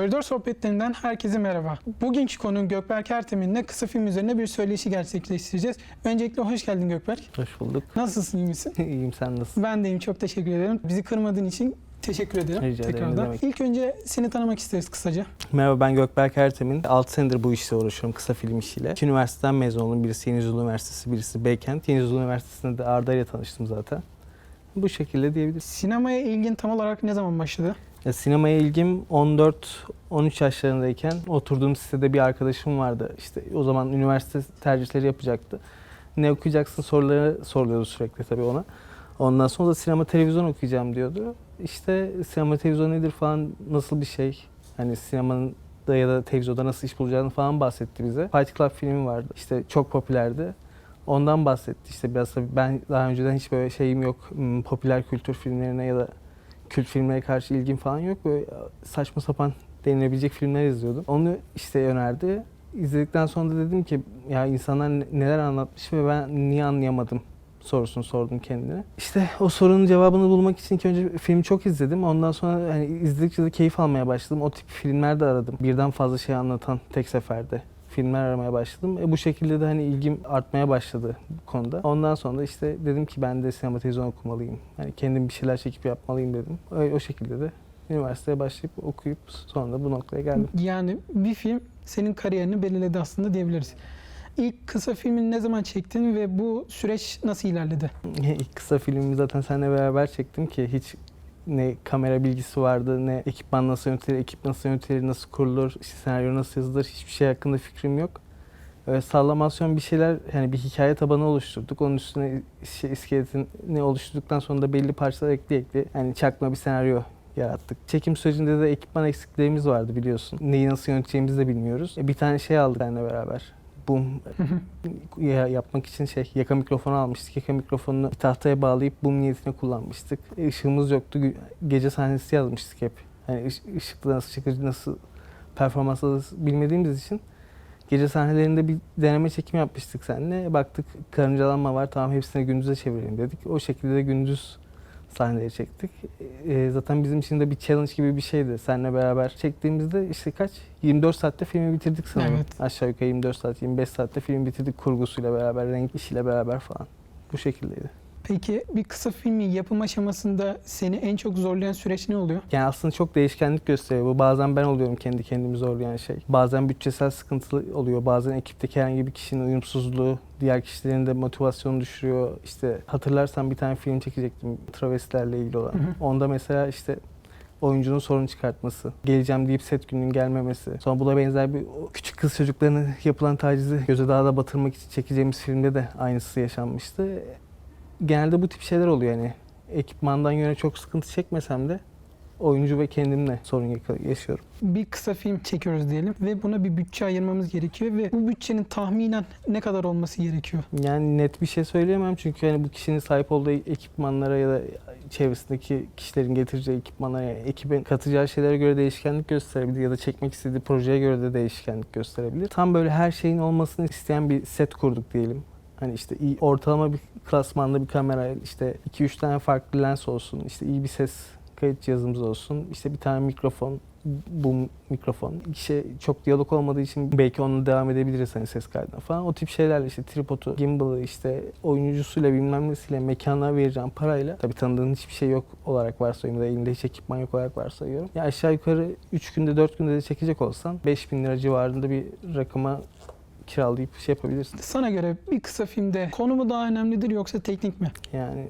Koridor sohbetlerinden herkese merhaba. Bugünkü konum Gökberk Ertemin'le kısa film üzerine bir söyleşi gerçekleştireceğiz. Öncelikle hoş geldin Gökberk. Hoş bulduk. Nasılsın, iyi misin? İyiyim sen nasılsın? Ben de iyiyim, çok teşekkür ederim. Bizi kırmadığın için teşekkür ederim. Rica ederim, tekrardan. demek. İlk önce seni tanımak isteriz kısaca. Merhaba ben Gökberk Ertemin. 6 senedir bu işle uğraşıyorum kısa film işiyle. İki üniversiteden mezun oldum. Birisi Yenizyurt Üniversitesi, birisi Beykent. Yenizyurt Üniversitesi'nde de Arda ile tanıştım zaten. Bu şekilde diyebiliriz. Sinemaya ilgin tam olarak ne zaman başladı? Ya, sinemaya ilgim 14-13 yaşlarındayken oturduğum sitede bir arkadaşım vardı. İşte o zaman üniversite tercihleri yapacaktı. Ne okuyacaksın soruları soruluyordu sürekli tabii ona. Ondan sonra da sinema televizyon okuyacağım diyordu. İşte sinema televizyon nedir falan nasıl bir şey? Hani sinemanın da ya da televizyonda nasıl iş bulacağını falan bahsetti bize. Fight Club filmi vardı. İşte çok popülerdi. Ondan bahsetti. İşte biraz tabii ben daha önceden hiç böyle şeyim yok. Hmm, Popüler kültür filmlerine ya da kült filmlere karşı ilgim falan yok. Böyle saçma sapan denilebilecek filmler izliyordum. Onu işte önerdi. İzledikten sonra da dedim ki ya insanlar ne- neler anlatmış ve ben niye anlayamadım sorusunu sordum kendine. İşte o sorunun cevabını bulmak için ilk önce filmi çok izledim. Ondan sonra hani izledikçe de keyif almaya başladım. O tip filmler de aradım. Birden fazla şey anlatan tek seferde filmler aramaya başladım. E bu şekilde de hani ilgim artmaya başladı bu konuda. Ondan sonra da işte dedim ki ben de sinema televizyon okumalıyım. Hani kendim bir şeyler çekip yapmalıyım dedim. Öyle, o şekilde de üniversiteye başlayıp okuyup sonra da bu noktaya geldim. Yani bir film senin kariyerini belirledi aslında diyebiliriz. İlk kısa filmini ne zaman çektin ve bu süreç nasıl ilerledi? İlk kısa filmimi zaten seninle beraber çektim ki hiç ne kamera bilgisi vardı, ne ekipman nasıl yönetilir, ekip nasıl yönetilir, nasıl kurulur, işte senaryo nasıl yazılır hiçbir şey hakkında fikrim yok. Öyle sallamasyon bir şeyler, yani bir hikaye tabanı oluşturduk. Onun üstüne şey, iskeletini oluşturduktan sonra da belli parçalar ekli ekli yani çakma bir senaryo yarattık. Çekim sürecinde de ekipman eksiklerimiz vardı biliyorsun. Neyi nasıl yöneteceğimizi de bilmiyoruz. E, Bir tane şey aldık seninle beraber. Ya- yapmak için şey yaka mikrofonu almıştık. Yaka mikrofonunu bir tahtaya bağlayıp boom niyetine kullanmıştık. E, Işığımız yoktu. Gü- Gece sahnesi yazmıştık hep. Hani ış- ışıklı nasıl çıkıcı nasıl performans bilmediğimiz için gece sahnelerinde bir deneme çekim yapmıştık seninle. Baktık karıncalanma var tamam hepsine gündüze çevirelim dedik. O şekilde de gündüz sahneleri çektik. E, zaten bizim için de bir challenge gibi bir şeydi. Seninle beraber çektiğimizde işte kaç? 24 saatte filmi bitirdik sanırım. Evet. Aşağı yukarı 24 saat, 25 saatte film bitirdik kurgusuyla beraber, renk işiyle beraber falan. Bu şekildeydi. Peki bir kısa filmin yapım aşamasında seni en çok zorlayan süreç ne oluyor? Yani aslında çok değişkenlik gösteriyor. Bu bazen ben oluyorum kendi kendimi zorlayan şey. Bazen bütçesel sıkıntılı oluyor. Bazen ekipteki herhangi bir kişinin uyumsuzluğu, diğer kişilerin de motivasyonu düşürüyor. İşte hatırlarsan bir tane film çekecektim travestilerle ilgili olan. Hı hı. Onda mesela işte oyuncunun sorun çıkartması, geleceğim deyip set gününün gelmemesi. Sonra buna benzer bir küçük kız çocuklarına yapılan tacizi göze daha da batırmak için çekeceğimiz filmde de aynısı yaşanmıştı. Genelde bu tip şeyler oluyor yani. Ekipmandan yöne çok sıkıntı çekmesem de oyuncu ve kendimle sorun yaşıyorum. Bir kısa film çekiyoruz diyelim ve buna bir bütçe ayırmamız gerekiyor ve bu bütçenin tahminen ne kadar olması gerekiyor? Yani net bir şey söyleyemem çünkü hani bu kişinin sahip olduğu ekipmanlara ya da çevresindeki kişilerin getireceği ekipmanlara, yani ekibin katacağı şeylere göre değişkenlik gösterebilir ya da çekmek istediği projeye göre de değişkenlik gösterebilir. Tam böyle her şeyin olmasını isteyen bir set kurduk diyelim. Hani işte iyi, ortalama bir klasmanda bir kamera, işte 2-3 tane farklı lens olsun, işte iyi bir ses kayıt cihazımız olsun, işte bir tane mikrofon, bu mikrofon. İşte çok diyalog olmadığı için belki onunla devam edebiliriz hani ses kaydına falan. O tip şeylerle işte tripodu, gimbal'ı, işte oyuncusuyla bilmem nesiyle mekanlar vereceğim parayla. Tabii tanıdığın hiçbir şey yok olarak varsayıyorum da elinde hiç ekipman yok olarak varsayıyorum. Ya aşağı yukarı 3 günde 4 günde de çekecek olsan 5000 lira civarında bir rakıma kiralayıp şey yapabilirsin. Sana göre bir kısa filmde konu mu daha önemlidir yoksa teknik mi? Yani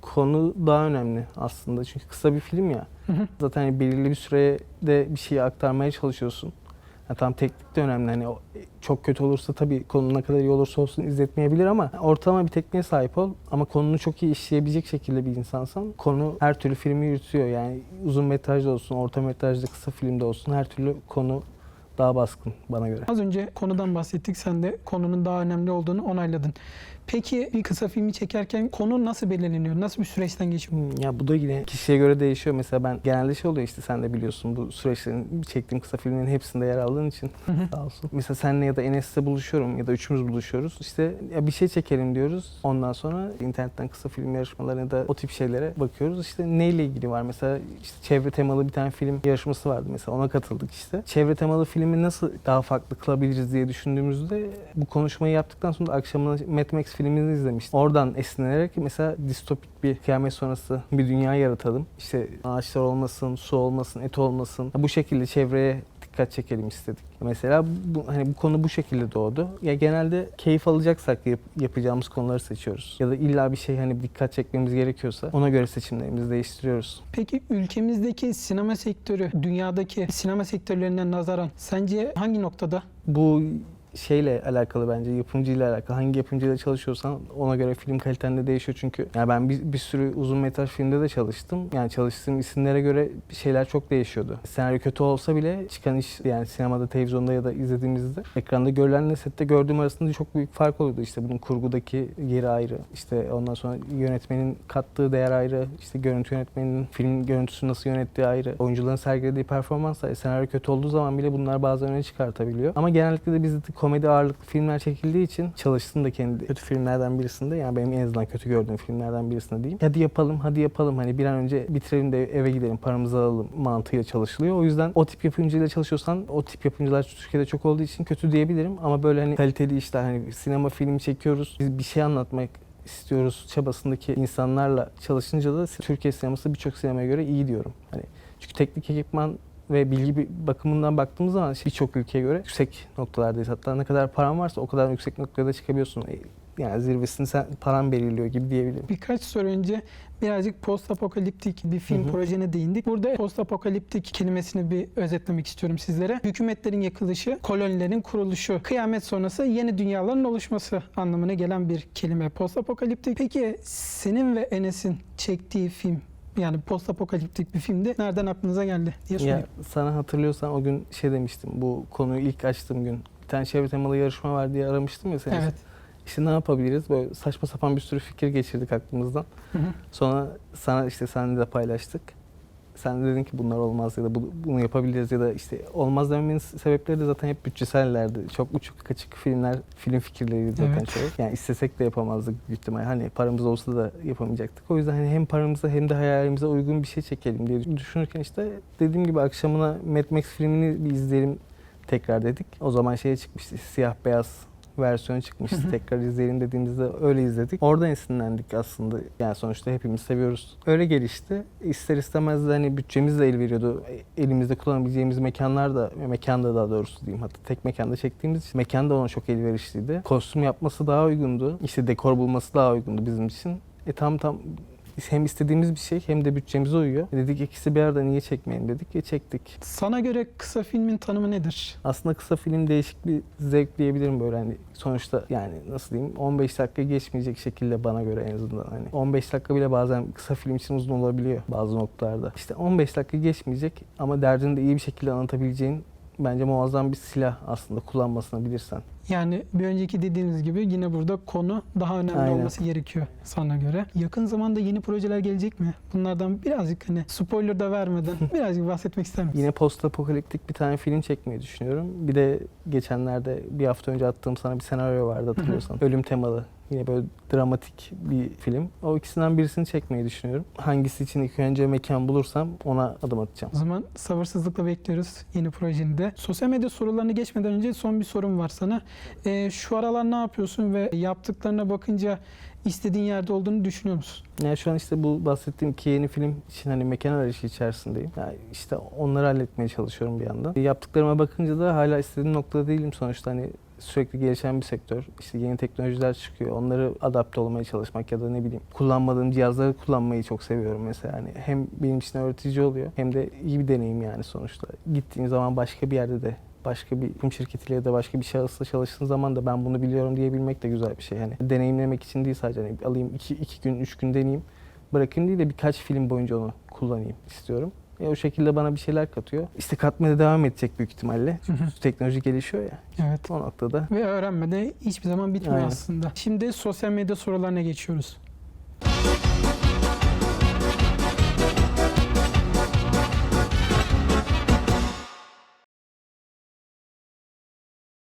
konu daha önemli aslında çünkü kısa bir film ya. Hı hı. Zaten hani belirli bir sürede bir şeyi aktarmaya çalışıyorsun. Yani tam teknik de önemli. Hani o- çok kötü olursa tabii konu ne kadar iyi olursa olsun izletmeyebilir ama ortalama bir tekniğe sahip ol ama konunu çok iyi işleyebilecek şekilde bir insansan konu her türlü filmi yürütüyor. Yani uzun metrajda olsun, orta metrajda, kısa filmde olsun her türlü konu daha baskın bana göre. Az önce konudan bahsettik. Sen de konunun daha önemli olduğunu onayladın. Peki bir kısa filmi çekerken konu nasıl belirleniyor? Nasıl bir süreçten geçiyor? Hmm, Ya bu da yine kişiye göre değişiyor. Mesela ben genelde şey oluyor işte sen de biliyorsun bu süreçlerin çektiğim kısa filmlerin hepsinde yer aldığın için sağ olsun. Mesela senle ya da Enes'le buluşuyorum ya da üçümüz buluşuyoruz. İşte ya bir şey çekelim diyoruz. Ondan sonra internetten kısa film yarışmalarına da o tip şeylere bakıyoruz. İşte neyle ilgili var? Mesela işte çevre temalı bir tane film yarışması vardı mesela ona katıldık işte. Çevre temalı filmi nasıl daha farklı kılabiliriz diye düşündüğümüzde bu konuşmayı yaptıktan sonra akşamına Mad Max filmini izlemiştim. Oradan esinlenerek mesela distopik bir kıyamet sonrası bir dünya yaratalım. İşte ağaçlar olmasın, su olmasın, et olmasın. Bu şekilde çevreye dikkat çekelim istedik. Mesela bu, hani bu konu bu şekilde doğdu. Ya genelde keyif alacaksak yap- yapacağımız konuları seçiyoruz. Ya da illa bir şey hani dikkat çekmemiz gerekiyorsa ona göre seçimlerimizi değiştiriyoruz. Peki ülkemizdeki sinema sektörü dünyadaki sinema sektörlerine nazaran sence hangi noktada? Bu şeyle alakalı bence yapımcıyla alakalı. Hangi yapımcıyla çalışıyorsan ona göre film kaliten de değişiyor çünkü. Yani ben bir, bir sürü uzun metraj filmde de çalıştım. Yani çalıştığım isimlere göre şeyler çok değişiyordu. Senaryo kötü olsa bile çıkan iş yani sinemada, televizyonda ya da izlediğimizde ekranda görülenle sette gördüğüm arasında çok büyük fark oluyordu. İşte bunun kurgudaki yeri ayrı. İşte ondan sonra yönetmenin kattığı değer ayrı. İşte görüntü yönetmeninin film görüntüsünü nasıl yönettiği ayrı. Oyuncuların sergilediği performans ayrı. Senaryo kötü olduğu zaman bile bunlar bazen öne çıkartabiliyor. Ama genellikle de bizde komedi ağırlıklı filmler çekildiği için çalıştım da kendi kötü filmlerden birisinde. Yani benim en azından kötü gördüğüm filmlerden birisinde diyeyim. Hadi yapalım, hadi yapalım. Hani bir an önce bitirelim de eve gidelim, paramızı alalım mantığıyla çalışılıyor. O yüzden o tip yapımcıyla çalışıyorsan o tip yapımcılar Türkiye'de çok olduğu için kötü diyebilirim. Ama böyle hani kaliteli işler hani sinema filmi çekiyoruz. Biz bir şey anlatmak istiyoruz çabasındaki insanlarla çalışınca da Türkiye sineması birçok sinemaya göre iyi diyorum. Hani çünkü teknik ekipman ve bilgi bakımından baktığımız zaman birçok ülkeye göre yüksek noktalardayız. Hatta ne kadar paran varsa o kadar yüksek noktaya da çıkabiliyorsun. E, Yani zirvesini sen paran belirliyor gibi diyebilirim. Birkaç soru önce birazcık post apokaliptik bir film Hı hı. projene değindik. Burada post apokaliptik kelimesini bir özetlemek istiyorum sizlere. Hükümetlerin yakılışı, kolonilerin kuruluşu, kıyamet sonrası yeni dünyaların oluşması anlamına gelen bir kelime post apokaliptik. Peki senin ve Enes'in çektiği film yani post apokaliptik bir filmde nereden aklınıza geldi diye sorayım. Ya sana hatırlıyorsan o gün şey demiştim. Bu konuyu ilk açtığım gün bir tane çevre temalı yarışma var diye aramıştım ya seni. Evet. İşte ne yapabiliriz? Böyle saçma sapan bir sürü fikir geçirdik aklımızdan. Hı hı. Sonra sana işte seninle de paylaştık. Sen de dedin ki bunlar olmaz ya da bu- bunu yapabiliriz ya da işte olmaz dememin sebepleri de zaten hep bütçesellerdi. Çok uçuk kaçık filmler, film fikirleriydi zaten Evet. çoğu. Yani istesek de yapamazdık büyük ihtimal. Hani paramız olsa da yapamayacaktık. O yüzden hani hem paramıza hem de hayalimize uygun bir şey çekelim diye düşünürken işte dediğim gibi akşamına Mad Max filmini bir izleyelim tekrar dedik. O zaman şeye çıkmıştı siyah beyaz versiyonu çıkmıştı. Tekrar izleyelim dediğimizde öyle izledik. Oradan esinlendik aslında. Yani sonuçta hepimiz seviyoruz. Öyle gelişti. İster istemez de hani bütçemiz de el veriyordu. Elimizde kullanabileceğimiz mekanlar da, mekanda daha doğrusu diyeyim hatta tek mekanda çektiğimiz için mekan da ona çok elverişliydi. Kostüm yapması daha uygundu. İşte dekor bulması daha uygundu bizim için. E tam tam hem istediğimiz bir şey hem de bütçemize uyuyor. Dedik ikisi bir arada niye çekmeyelim dedik. E çektik. Sana göre kısa filmin tanımı nedir? Aslında kısa film değişik bir zevk diyebilirim böyle hani sonuçta yani nasıl diyeyim 15 dakika geçmeyecek şekilde bana göre en azından hani 15 dakika bile bazen kısa film için uzun olabiliyor bazı noktalarda. İşte 15 dakika geçmeyecek ama derdini de iyi bir şekilde anlatabileceğin bence muazzam bir silah aslında kullanmasını bilirsen. Yani bir önceki dediğiniz gibi yine burada konu daha önemli Aynen. olması gerekiyor sana göre. Yakın zamanda yeni projeler gelecek mi? Bunlardan birazcık hani spoiler da vermeden birazcık bahsetmek ister misin? Yine post apokaliptik bir tane film çekmeyi düşünüyorum. Bir de geçenlerde bir hafta önce attığım sana bir senaryo vardı hatırlıyorsan. Ölüm temalı. Yine böyle dramatik bir film. O ikisinden birisini çekmeyi düşünüyorum. Hangisi için ilk önce mekan bulursam ona adım atacağım. O zaman sabırsızlıkla bekliyoruz yeni projeni de. Sosyal medya sorularını geçmeden önce son bir sorum var sana. Ee, şu aralar ne yapıyorsun ve yaptıklarına bakınca istediğin yerde olduğunu düşünüyor musun? Yani şu an işte bu bahsettiğim iki yeni film için hani mekan arayışı içerisindeyim. Yani işte onları halletmeye çalışıyorum bir yandan. Yaptıklarıma bakınca da hala istediğim noktada değilim sonuçta hani sürekli gelişen bir sektör. İşte yeni teknolojiler çıkıyor. Onları adapte olmaya çalışmak ya da ne bileyim kullanmadığım cihazları kullanmayı çok seviyorum mesela. Hani hem benim için öğretici oluyor hem de iyi bir deneyim yani sonuçta. Gittiğim zaman başka bir yerde de başka bir yapım şirketiyle ya da başka bir şahısla çalıştığın zaman da ben bunu biliyorum diyebilmek de güzel bir şey. Yani deneyimlemek için değil sadece hani alayım iki, iki gün, üç gün deneyeyim. Bırakayım değil de birkaç film boyunca onu kullanayım istiyorum. E, o şekilde bana bir şeyler katıyor. İşte katmaya devam edecek büyük ihtimalle. Hı hı. Teknoloji gelişiyor ya. Evet. O noktada Ve öğrenme de hiçbir zaman bitmiyor Aynen. aslında. Şimdi sosyal medya sorularına geçiyoruz.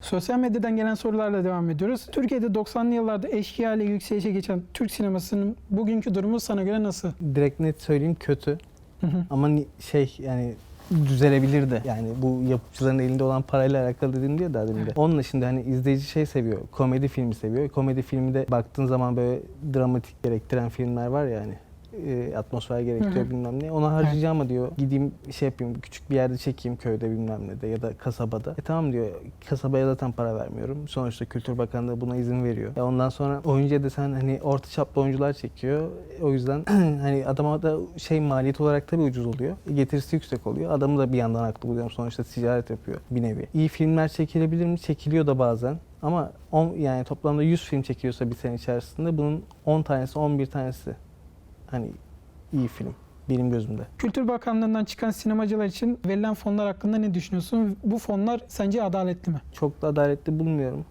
Sosyal medyadan gelen sorularla devam ediyoruz. Türkiye'de 90'lı yıllarda eşkıya ile yükselişe geçen Türk sinemasının bugünkü durumu sana göre nasıl? direkt net söyleyeyim kötü. Hı hı. Ama ni- şey yani düzelebilir de. Yani bu yapımcıların elinde olan parayla alakalı dedim diye daha demin de. Onun dışında hani izleyici şey seviyor. Komedi filmi seviyor. Komedi filmi de baktığın zaman böyle dramatik gerektiren filmler var ya hani e, atmosfer gerektiriyor Hı hı. bilmem ne. Ona harcayacağım ama diyor gideyim şey yapayım küçük bir yerde çekeyim köyde bilmem ne de ya da kasabada. E tamam diyor kasabaya zaten para vermiyorum. Sonuçta Kültür Bakanlığı buna izin veriyor. Ya ondan sonra oyuncuya da sen hani orta çaplı oyuncular çekiyor. O yüzden hani adama da şey maliyet olarak tabii ucuz oluyor. E, Getirisi yüksek oluyor. Adamı da bir yandan haklı buluyorum. Sonuçta ticaret yapıyor bir nevi. İyi filmler çekilebilir mi? Çekiliyor da bazen. Ama on, yani toplamda 100 film çekiyorsa bir sene içerisinde bunun 10 tanesi 11 tanesi hani iyi film benim gözümde. Kültür Bakanlığı'ndan çıkan sinemacılar için verilen fonlar hakkında ne düşünüyorsun? Bu fonlar sence adaletli mi? Çok da adaletli bulmuyorum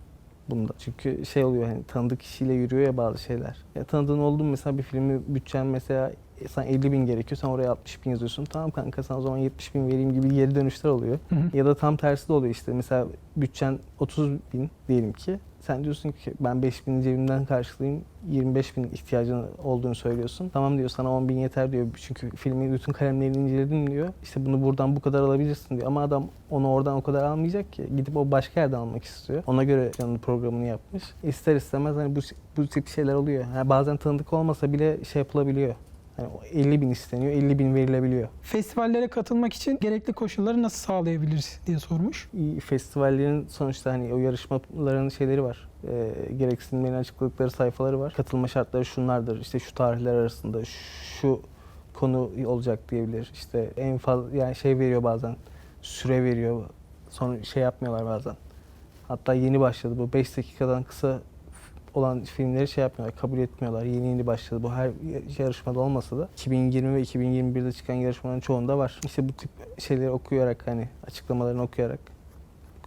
bunda. Çünkü şey oluyor hani tanıdık kişiyle yürüyor ya bazı şeyler. Ya tanıdığın oldu mesela bir filmi bütçen mesela e, sen 50 bin gerekiyor sen oraya 60 bin yazıyorsun. Tamam kanka sana o zaman 70 bin vereyim gibi geri dönüşler oluyor. Hı hı. Ya da tam tersi de oluyor işte. Mesela bütçen 30 bin diyelim ki. Sen diyorsun ki ben 5 bin cebimden karşılayayım. 25 bin ihtiyacın olduğunu söylüyorsun. Tamam diyor sana 10 bin yeter diyor. Çünkü filmin bütün kalemlerini inceledim diyor. İşte bunu buradan bu kadar alabilirsin diyor. Ama adam onu oradan o kadar almayacak ki. Gidip o başka yerden almak istiyor. Ona göre canlı programını yapmış. İster istemez hani bu, bu tip şeyler oluyor. Yani bazen tanıdık olmasa bile şey yapılabiliyor. O 50 bin isteniyor, 50 bin verilebiliyor. Festivallere katılmak için gerekli koşulları nasıl sağlayabiliriz diye sormuş. Festivallerin sonuçta hani o yarışmaların şeyleri var. E, gereksinimlerini açıkladıkları sayfaları var. Katılma şartları şunlardır. İşte şu tarihler arasında şu konu olacak diyebilir. İşte en fazla yani şey veriyor bazen. Süre veriyor. Sonra şey yapmıyorlar bazen. Hatta yeni başladı bu 5 dakikadan kısa olan filmleri şey yapmıyorlar, kabul etmiyorlar. Yeni yeni başladı. Bu her yarışmada olmasa da 2020 ve 2021'de çıkan yarışmaların çoğunda var. İşte bu tip şeyleri okuyarak hani açıklamalarını okuyarak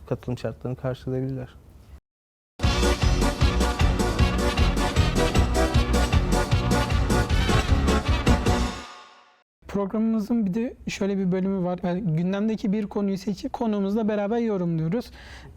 katılım şartlarını karşılayabilirler. Programımızın bir de şöyle bir bölümü var. Yani gündemdeki bir konuyu seçip konuğumuzla beraber yorumluyoruz.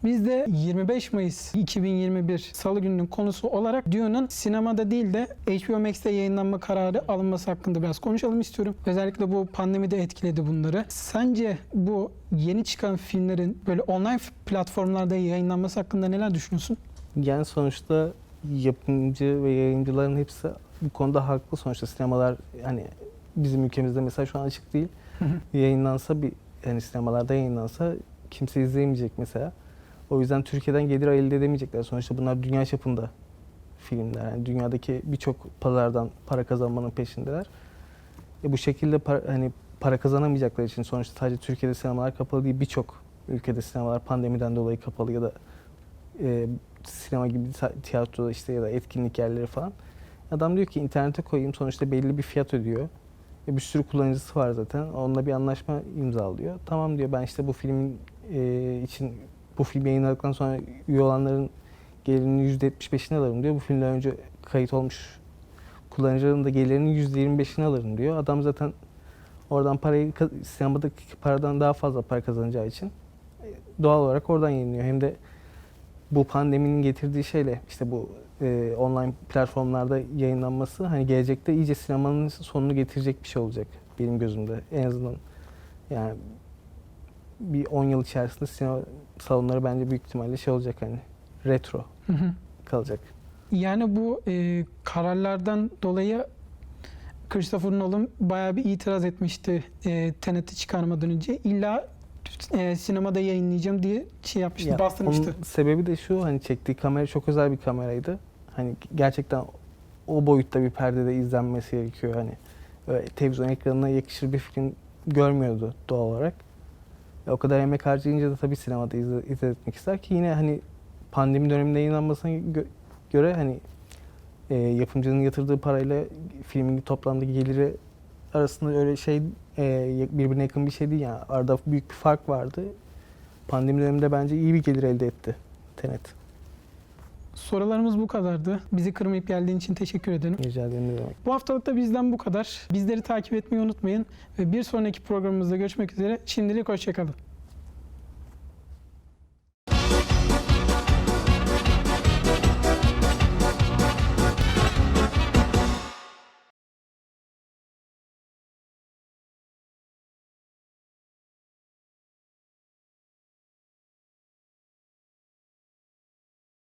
Biz de 25 Mayıs 2021 Salı gününün konusu olarak Dune'un sinemada değil de HBO Max'te yayınlanma kararı alınması hakkında biraz konuşalım istiyorum. Özellikle bu pandemi de etkiledi bunları. Sence bu yeni çıkan filmlerin böyle online platformlarda yayınlanması hakkında neler düşünüyorsun? Yani sonuçta yapımcı ve yayıncıların hepsi bu konuda haklı. Sonuçta sinemalar hani bizim ülkemizde mesela şu an açık değil. Yayınlansa bir yani sinemalarda yayınlansa kimse izleyemeyecek mesela. O yüzden Türkiye'den gelir elde edemeyecekler. Sonuçta bunlar dünya çapında filmler. Yani dünyadaki birçok pazardan para kazanmanın peşindeler. E bu şekilde para, hani para kazanamayacakları için sonuçta sadece Türkiye'de sinemalar kapalı değil birçok ülkede sinemalar pandemiden dolayı kapalı ya da e, sinema gibi tiyatro işte ya da etkinlik yerleri falan. Adam diyor ki internete koyayım sonuçta belli bir fiyat ödüyor. E, bir sürü kullanıcısı var zaten. Onunla bir anlaşma imzalıyor. Tamam diyor ben işte bu filmin e, için bu film yayınladıktan sonra üye olanların gelirinin %75'ini alırım diyor. Bu filmden önce kayıt olmuş kullanıcıların da gelirinin %25'ini alırım diyor. Adam zaten oradan parayı sinemadaki paradan daha fazla para kazanacağı için e, doğal olarak oradan yayınlıyor. Hem de bu pandeminin getirdiği şeyle işte bu e, online platformlarda yayınlanması hani gelecekte iyice sinemanın sonunu getirecek bir şey olacak benim gözümde. En azından yani bir 10 yıl içerisinde sinema salonları bence büyük ihtimalle şey olacak hani retro Hı hı. kalacak. Yani bu e, kararlardan dolayı Christopher Nolan bayağı bir itiraz etmişti e, Tenet'i çıkarmadan önce. İlla e, sinemada yayınlayacağım diye şey yapmıştı, Ya, bastırmıştı. Onun sebebi de şu hani çektiği kamera çok özel bir kameraydı. Hani gerçekten o boyutta bir perdede izlenmesi gerekiyor hani. Televizyon ekranına yakışır bir film görmüyordu doğal olarak. E, o kadar emek harcayınca da tabii sinemada izle, izletmek ister ki yine hani pandemi döneminde yayınlanmasına gö- göre hani e, yapımcının yatırdığı parayla filmin toplamdaki geliri arasında öyle şey e, birbirine yakın bir şey değil yani. Arada büyük bir fark vardı. Pandemi döneminde bence iyi bir gelir elde etti Tenet. Sorularımız bu kadardı. Bizi kırmayıp geldiğin için teşekkür ederim. Rica ederim ne demek. Bu haftalık da bizden bu kadar. Bizleri takip etmeyi unutmayın ve bir sonraki programımızda görüşmek üzere. Şimdilik hoşçakalın.